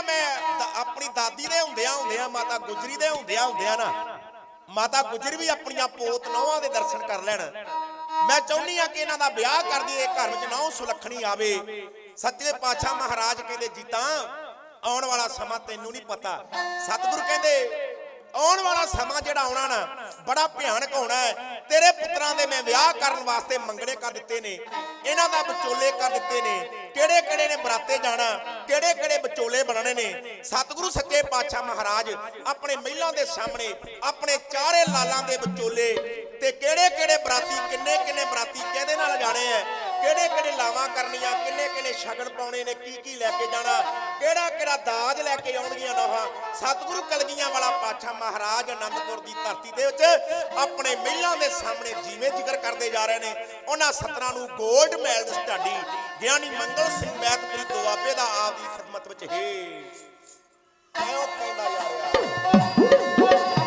ਆ ਮੈਂ ਆਪਣੀ ਦਾਦੀ ਦੇ ਹੁੰਦਿਆਂ ਹੁੰਦਿਆਂ, ਮਾਤਾ ਗੁਜਰੀ ਦੇ ਹੁੰਦਿਆਂ ਹੁੰਦਿਆਂ ਨਾ, ਮਾਤਾ ਗੁਜਰੀ ਵੀ ਆਪਣੀਆਂ ਪੋਤ ਨੌਵਾਂ ਦੇ ਦਰਸ਼ਨ ਕਰ ਲੈਣ। ਮੈਂ ਚਾਹੁੰਦੀ ਆ ਕਿ ਇਹਨਾਂ ਦਾ ਵਿਆਹ ਕਰ ਦਈਏ, ਘਰ ਵਿੱਚ ਨੌ ਸੁਲੱਖਣੀ ਆਵੇ। ਸੱਚੇ ਪਾਤਸ਼ਾਹ ਮਹਾਰਾਜ ਕਹਿੰਦੇ, ਜੀਤਾਂ, ਆਉਣ ਵਾਲਾ ਸਮਾਂ ਤੈਨੂੰ ਨਹੀਂ ਪਤਾ। ਸਤਿਗੁਰੂ ਕਹਿੰਦੇ, ਆਉਣ ਵਾਲਾ ਸਮਾਂ ਜਿਹੜਾ ਆਉਣਾ ਨਾ, ਬੜਾ ਭਿਆਨਕ ਹੋਣਾ ਹੈ। ਤੇਰੇ ਪੁੱਤਰਾਂ ਦੇ ਮੈਂ ਵਿਆਹ ਕਰਨ ਵਾਸਤੇ ਮੰਗਣੇ ਕਰ ਦਿੱਤੇ ਨੇ। ਇਹਨਾਂ ਦਾ ਵਿਚੋਲੇ ਕਰ ਦਿੱਤੇ ਨੇ। ਕਿਹੜੇ ਕਿਹੜੇ ਨੇ ਬਰਾਤੇ ਜਾਣਾ? ਕਿਹੜੇ ਕਿਹੜੇ ਵਿਚੋਲੇ ਬਣਨੇ ਨੇ? ਸਤਿਗੁਰੂ ਸੱਚੇ ਪਾਤਸ਼ਾਹ ਮਹਾਰਾਜ ਆਪਣੇ ਮਹਿਲਾਂ ਦੇ ਸਾਹਮਣੇ, ਆਪਣੇ ਚਾਰੇ ਲਾਲਾਂ ਦੇ ਵਿਚੋਲੇ ਤੇ ਕਿਹੜੇ ਕਿਹੜੇ ਬਰਾਤੇ ਕਿਹੜੇ ਕਰਨੀਆਂ, ਕਿੰਨੇ ਕਿੰਨੇ ਸ਼ਗਨ ਪਾਉਣੇ ਨੇ, ਕੀ ਕੀ ਲੈ ਕੇ ਜਾਣਾ, ਕਿਹੜਾ ਕਿਹੜਾ ਦਾਜ ਲੈ ਕੇ ਆਉਣਗੀਆਂ ਨੋਹਾਂ। ਸਤਿਗੁਰੂ ਕਲਗੀਆਂ ਵਾਲਾ ਪਾਤਸ਼ਾਹ ਮਹਾਰਾਜ ਆਨੰਦਪੁਰ ਦੀ ਧਰਤੀ ਦੇ ਵਿੱਚ ਆਪਣੇ ਮਹਿਲਾਂ ਦੇ ਸਾਹਮਣੇ ਜੀਵੇਂ ਜ਼ਿਕਰ ਕਰਦੇ ਜਾ ਰਹੇ ਨੇ, ਉਹਨਾਂ ਸਤਰਾਂ ਨੂੰ 골ਡ ਮੈਡਲ ਸਟੱਡੀ ਗਿਆਨੀ ਮੰਗਲ ਸਿੰਘ ਮੈਤਪੁਰੀ ਦੁਆਬੇ ਦਾ ਆਪ ਦੀ ਖidmat ਵਿੱਚ ਹੈ ਐਉਂ ਕਹਿੰਦਾ ਜਾ ਰਿਹਾ?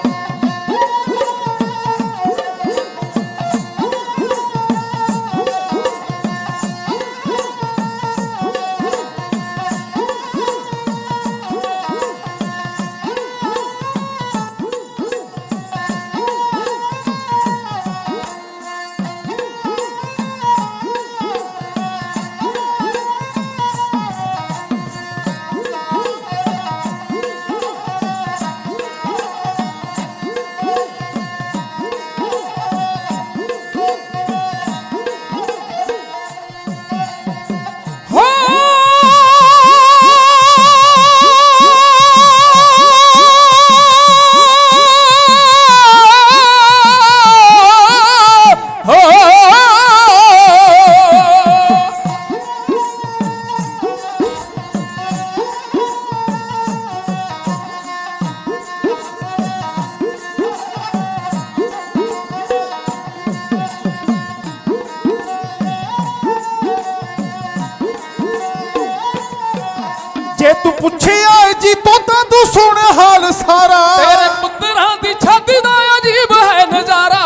ਜੇ ਤੂੰ ਪੁੱਛਿਆ ਜੀ ਤੋਂ ਤਾਂ ਤੂੰ ਸੁਣ ਹਾਲ ਸਾਰਾ। ਤੇਰੇ ਪੁੱਤਰਾਂ ਦੀ ਛਾਤੀ ਦਾ ਅਜੀਬ ਹੈ ਨਜ਼ਾਰਾ।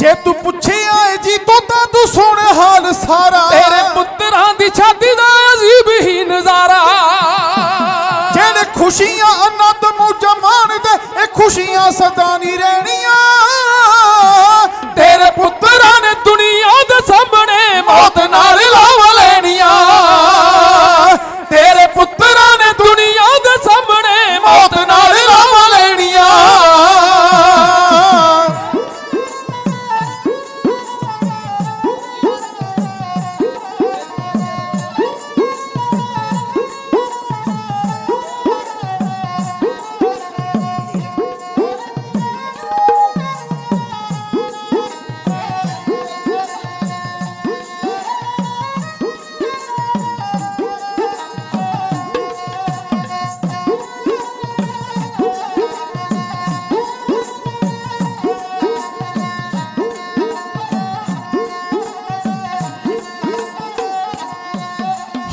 ਜੇ ਤੂੰ ਪੁੱਛਿਆ ਜੀ ਤੋਂ ਤਾਂ ਤੂੰ ਸੁਣ ਹਾਲ ਸਾਰਾ। ਤੇਰੇ ਪੁੱਤਰਾਂ ਦੀ ਛਾਤੀ ਦਾ ਅਜੀਬ ਹੀ ਨਜ਼ਾਰਾ। ਜਿਹੜੇ ਖੁਸ਼ੀਆਂ ਆਨੰਦ ਮੂਜ ਮਾਣਦੇ ਇਹ ਖੁਸ਼ੀਆਂ ਸਦਾ ਨਹੀਂ ਰਹਿਣੀਆਂ।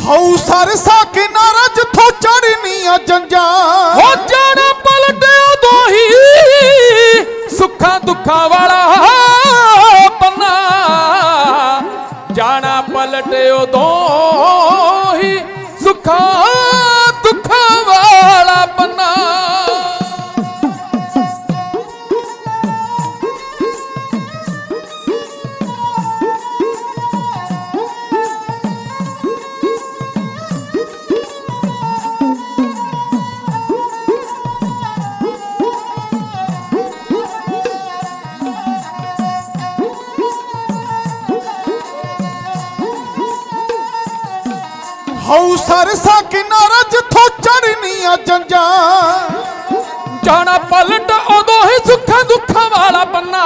ਹਉ ਸਰਸਾ ਕਿਨਾਰਾ ਜਿੱਥੋਂ ਚੜਨੀਆਂ ਜੰਜਾਂ। ਹੋ ਜਾਣਾ ਪਲਟਿਆ ਦੋਹੀ, ਸੁੱਖਾਂ ਦੁੱਖਾਂ ਵਾਲਾ ਪੰਨਾ। ਜਾਣਾ ਪਲਟਿਓ ਦੋਹੀ ਹਉ ਸਰਸਾ ਕਿਨਾਰਾ ਜਿੱਥੋਂ ਚੜਨੀਆਂ ਜੰਜਾਂ। ਜਾਣਾ ਪਲਟ ਉਦੋਂ ਹੀ ਸੁੱਖਾਂ ਦੁੱਖਾਂ ਵਾਲਾ ਬੰਨਾ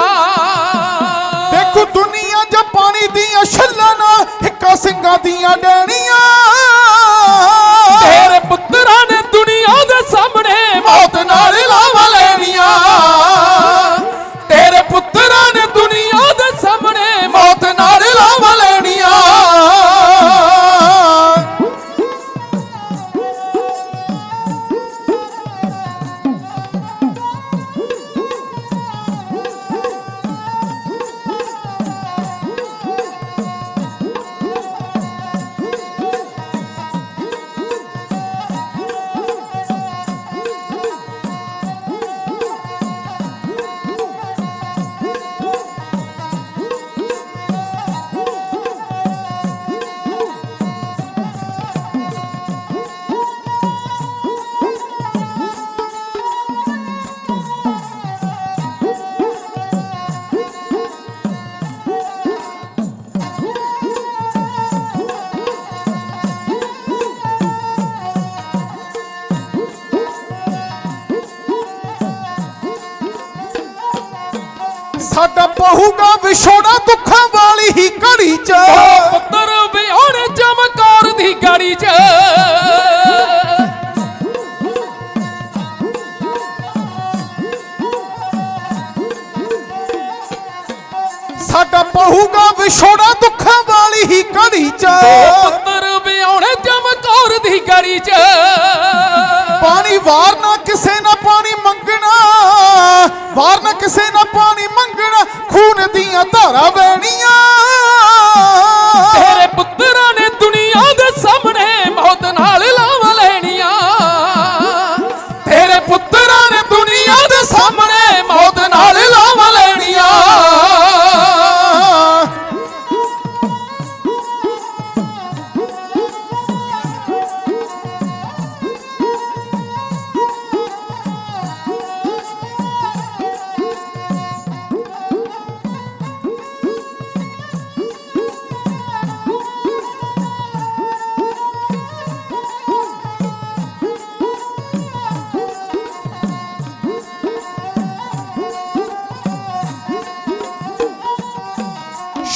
ਪਹੂਗਾ ਵਿਛੋੜਾ ਦੁੱਖਾਂ ਵਾਲੀ ਹੀ ਘੜੀ ਚ। ਪੁੱਤਰ ਵਿਆਹਣ ਚਮਕਾਰ ਦੀ ਗਾੜੀ 'ਚ। ਸਾਡਾ ਪਹੂਗਾ ਵਿਛੋੜਾ ਦੁੱਖਾਂ ਵਾਲੀ ਹੀ ਘੜੀ ਚ। ਪੁੱਤਰ ਵਿਆਹਣ ਚਮਕਾਰ ਦੀ ਗਾੜੀ 'ਚ। ਪਾਣੀ ਵਾਰ ਨਾ ਕਿਸੇ ਨਾ ਪਾਣੀ ਮੰਗਣਾ ਵਾਰ ਨਾ ਕਿਸੇ ਨਾ ਦੀਆਂ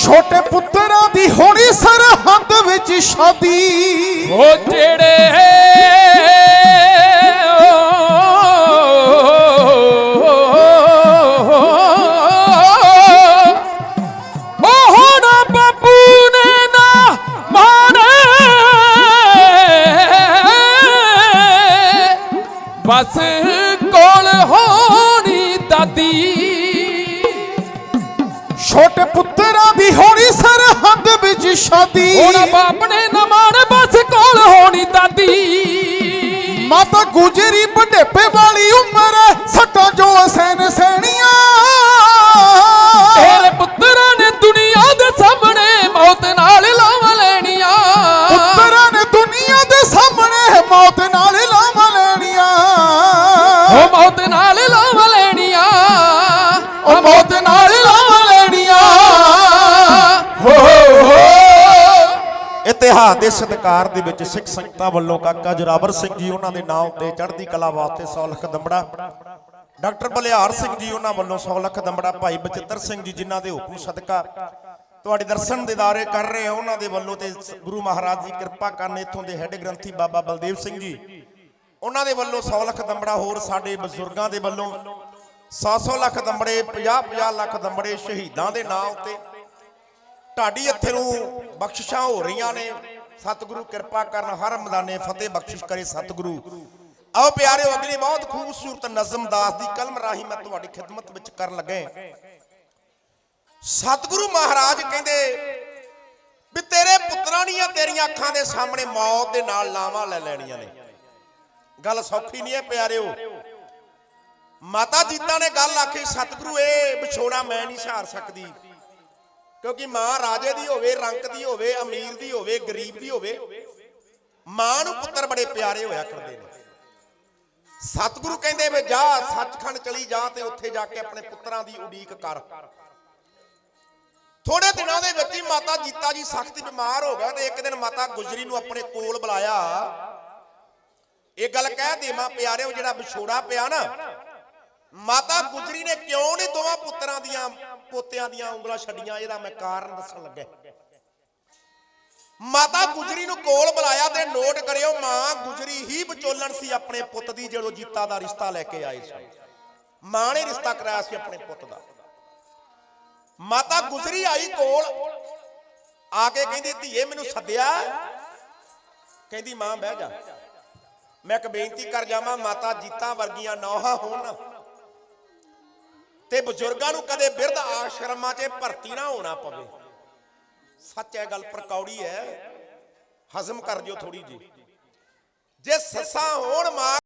ਛੋਟੇ ਪੁੱਤਰਾਂ ਦੀ ਹੋਣੀ ਸਰਹੱਦ ਵਿੱਚ ਸ਼ਾਦੀ। ਉਹ ਜਿਹੜੇ ਸ਼ਾਦੀ। ਹੁਣ ਬਾਪ ਨੇ ਨਾ ਮਾਰੇ ਬਸ ਕੋਲ ਹੋਣੀ ਦਾਦੀ। ਮਾਤਾ ਗੁਜਰੀ ਬਡੇਪੇ ਵਾਲੀ ਉਮਰ ਸੱਟਾਂ ਜੋ ਸੈਨ ਸੈਣੀਆਂ ਇਤਿਹਾਸ ਦੇ ਸਤਿਕਾਰ ਦੇ ਵਿੱਚ ਸਿੱਖ ਸੰਗਤਾਂ ਵੱਲੋਂ ਕਾਕਾ ਜਰਾਵਰ ਸਿੰਘ ਜੀ ਉਹਨਾਂ ਦੇ ਨਾਮ ਤੇ ਚੜ੍ਹਦੀ ਕਲਾ ਵਾਸਤੇ 100 ਲੱਖ ਦੰਬੜਾ ਡਾਕਟਰ ਬਲਿਹਾਰ ਸਿੰਘ ਜੀ ਉਹਨਾਂ ਵੱਲੋਂ 100 ਲੱਖ ਦੰਬੜਾ ਭਾਈ ਬਚਿੱਤਰ ਸਿੰਘ ਜੀ ਜਿਨ੍ਹਾਂ ਦੇ ਹੁਕਮ ਸਦਕਾ ਤੁਹਾਡੇ ਦਰਸ਼ਨ ਦਿਦਾਰੇ ਕਰ ਰਹੇ ਆ, ਉਹਨਾਂ ਦੇ ਵੱਲੋਂ ਤੇ ਗੁਰੂ ਮਹਾਰਾਜ ਜੀ ਕਿਰਪਾ ਕਰਨ ਇੱਥੋਂ ਦੇ ਹੈੱਡ ਗ੍ਰੰਥੀ ਬਾਬਾ ਬਲਦੇਵ ਸਿੰਘ ਜੀ। ਉਹਨਾਂ ਦੇ ਵੱਲੋਂ 100 ਲੱਖ ਦੰਬੜਾ ਹੋਰ ਸਾਡੇ ਬਜ਼ੁਰਗਾਂ ਦੇ ਵੱਲੋਂ 100-100 ਲੱਖ ਦੰਬੜੇ 50-50 ਲੱਖ ਦੰਬੜੇ ਸ਼ਹੀਦਾਂ ਦੇ ਨਾਂ ਉੱਤੇ ਢਾਡੀ ਇੱਥੇ ਨੂੰ ਬਖਸ਼ਿਸ਼ਾਂ ਹੋ ਰਹੀਆਂ ਨੇ। ਸਤਿਗੁਰੂ ਕਿਰਪਾ ਕਰਨ ਹਰ ਮੈਦਾਨੇ ਫਤਿਹ ਬਖਸ਼ਿਸ਼ ਕਰੇ ਸਤਿਗੁਰੂ। ਆਓ ਪਿਆਰਿਓ, ਅਗਲੀ ਬਹੁਤ ਖੂਬਸੂਰਤ ਨਜ਼ਮ ਦਾਸ ਦੀ ਕਲਮ ਰਾਹੀਂ ਮੈਂ ਤੁਹਾਡੀ ਖਿਦਮਤ ਵਿੱਚ ਕਰਨ ਲੱਗੇ ਸਤਿਗੁਰੂ ਮਹਾਰਾਜ ਕਹਿੰਦੇ ਵੀ ਤੇਰੇ ਪੁੱਤਰਾਂ ਦੀਆਂ ਤੇਰੀਆਂ ਅੱਖਾਂ ਦੇ ਸਾਹਮਣੇ ਮੌਤ ਦੇ ਨਾਲ ਲਾਵਾਂ ਲੈ ਲੈਣੀਆਂ ਨੇ। ਗੱਲ ਸੌਖੀ ਨਹੀਂ ਹੈ ਪਿਆਰਿਓ। ਮਾਤਾ ਜੀਤਾ ਨੇ ਗੱਲ ਆਖੀ, ਸਤਿਗੁਰੂ, ਇਹ ਵਿਛੋੜਾ ਮੈਂ ਨਹੀਂ ਸਹਾਰ ਸਕਦੀ। ਕਿਉਂਕਿ ਮਾਂ ਰਾਜੇ ਦੀ ਹੋਵੇ, ਰੰਕ ਦੀ ਹੋਵੇ, ਅਮੀਰ ਦੀ ਹੋਵੇ, ਗਰੀਬ ਦੀ ਹੋਵੇ, ਮਾਂ ਨੂੰ ਪੁੱਤਰ ਬੜੇ ਪਿਆਰੇ ਹੋਇਆ ਕਰਦੇ ਨੇ। ਸਤਿਗੁਰੂ ਕਹਿੰਦੇ ਵੇ ਜਾ, ਸੱਚਖੰਡ ਚਲੀ ਜਾ ਤੇ ਉੱਥੇ ਜਾ ਕੇ ਆਪਣੇ ਪੁੱਤਰਾਂ ਦੀ ਉਡੀਕ ਕਰ। ਥੋੜੇ ਦਿਨਾਂ ਦੇ ਵਿੱਚ ਹੀ ਮਾਤਾ ਜੀਤਾ ਜੀ ਸਖਤ ਬਿਮਾਰ ਹੋ ਗਿਆ ਤੇ ਇੱਕ ਦਿਨ ਮਾਤਾ ਗੁਜਰੀ ਨੂੰ ਆਪਣੇ ਕੋਲ ਬੁਲਾਇਆ। ਇਹ ਗੱਲ ਕਹਿ ਦੇਵਾਂ ਪਿਆਰਿਓ, ਜਿਹੜਾ ਵਿਛੋੜਾ ਪਿਆ ਨਾ, ਮਾਤਾ ਗੁਜਰੀ ਨੇ ਕਿਉਂ ਨਹੀਂ ਦੋਵਾਂ ਪੁੱਤਰਾਂ ਦੀਆਂ ਪੋਤਿਆਂ ਦੀਆਂ ਉਂਗਲਾਂ ਛੱਡੀਆਂ, ਇਹਦਾ ਮੈਂ ਕਾਰਨ ਦੱਸਣ ਲੱਗਾ ਮਾਤਾ ਗੁਜਰੀ ਨੂੰ ਕੋਲ ਬੁਲਾਇਆ ਤੇ ਨੋਟ ਕਰਿਓ, ਮਾਂ ਗੁਜਰੀ ਹੀ ਵਿਚੋਲਣ ਸੀ ਆਪਣੇ ਪੁੱਤ ਦੀ ਜਦੋਂ ਜੀਤਾ ਦਾ ਰਿਸ਼ਤਾ ਲੈ ਕੇ ਆਏ ਸੀ ਮਾਂ ਨੇ ਰਿਸ਼ਤਾ ਕਰਾਇਆ ਸੀ ਆਪਣੇ ਪੁੱਤ ਦਾ। ਮਾਤਾ ਗੁਜਰੀ ਆਈ ਕੋਲ, ਆ ਕੇ ਕਹਿੰਦੀ, ਧੀਏ, ਮੈਨੂੰ ਸੱਦਿਆ? ਕਹਿੰਦੀ, ਮਾਂ, ਬਹਿ ਜਾ। ਮੈਂ ਇੱਕ ਬੇਨਤੀ ਕਰ ਜਾਵਾਂ, ਮਾਤਾ ਜੀਤਾ ਵਰਗੀਆਂ ਨੌਹਾਂ ਹੋਣ। ਤੇ ਬਜ਼ੁਰਗਾਂ ਨੂੰ ਕਦੇ ਬਿਰਧ ਆਸ਼ਰਮਾਂ 'ਚ ਭਰਤੀ ਨਾ ਹੋਣਾ ਪਵੇ। ਸੱਚ ਹੈ ਗੱਲ ਪ੍ਰਕੌੜੀ ਹੈ। ਹਜ਼ਮ ਕਰ ਦਿਓ ਥੋੜੀ ਜੀ ਜੇ ਸੱਸਾਂ ਹੋਣ ਮਾਂ